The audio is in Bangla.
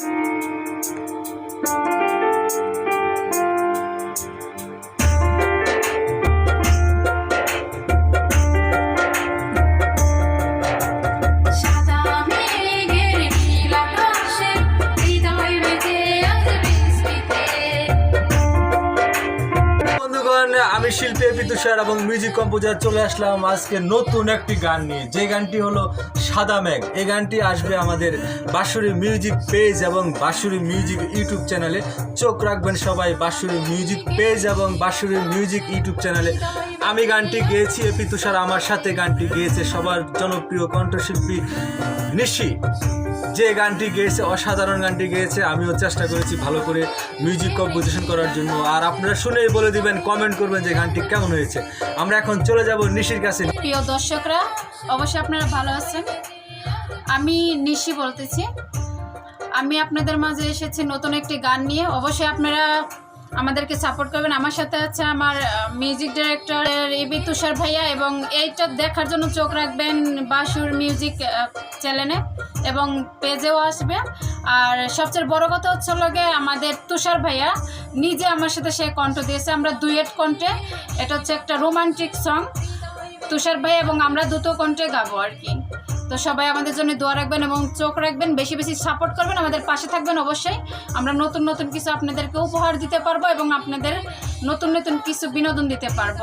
সাদা আমি শিল্পী এপি তুষার এবং মিউজিক কম্পোজার চলে আসলাম আজকে নতুন একটি গান নিয়ে। যে গানটি হলো সাদা মেঘ। এই গানটি আসবে আমাদের বাঁশুরি মিউজিক পেজ এবং বাঁশুরি মিউজিক ইউটিউব চ্যানেলে চোখ রাখবেন সবাই, বাঁশুরি মিউজিক পেজ এবং বাঁশুরি মিউজিক ইউটিউব চ্যানেলে আমি গানটি গেয়েছি এপি তুষার আমার সাথে গানটি গেয়েছে সবার জনপ্রিয় কণ্ঠশিল্পী নিশি। যে গানটি গেয়েছে, অসাধারণ গানটি গেয়েছে, আমিও চেষ্টা করেছি ভালো করে মিউজিক কম্পোজিশন করার জন্য। আর আপনারা শুনেই বলে দিবেন কমেন্ট করবেন যে গানটি কেমন হয়েছে। আমরা এখন চলে যাব নিশির কাছে। প্রিয় দর্শকরা, অবশ্যই আপনারা ভালো আছেন। আমি নিশি বলতেছি। আমি আপনাদের মাঝে এসেছি নতুন একটি গান নিয়ে। অবশ্যই আপনারা আমাদেরকে সাপোর্ট করবেন। আমার সাথে আছে আমার মিউজিক ডিরেক্টর এবি তুষার ভাইয়া এবং এইটা দেখার জন্য চোখ রাখবেন বাসুর মিউজিক চ্যানেলে এবং পেজেও আসবে। আর সবচেয়ে বড় কথা হচ্ছে লগে আমাদের তুষার ভাইয়া নিজে আমার সাথে সে কণ্ঠ দিয়েছে। আমরা দুয়েট কণ্ঠে, এটা হচ্ছে একটা রোমান্টিক সং তুষার ভাই এবং আমরা দুটো কণ্ঠে গাবো আর কি। তো সবাই আমাদের জন্য দোয়া রাখবেন এবং চোখ রাখবেন, বেশি বেশি সাপোর্ট করবেন, আমাদের পাশে থাকবেন অবশ্যই। আমরা নতুন নতুন কিছু আপনাদেরকে উপহার দিতে পারব এবং আপনাদের নতুন নতুন কিছু বিনোদন দিতে পারব।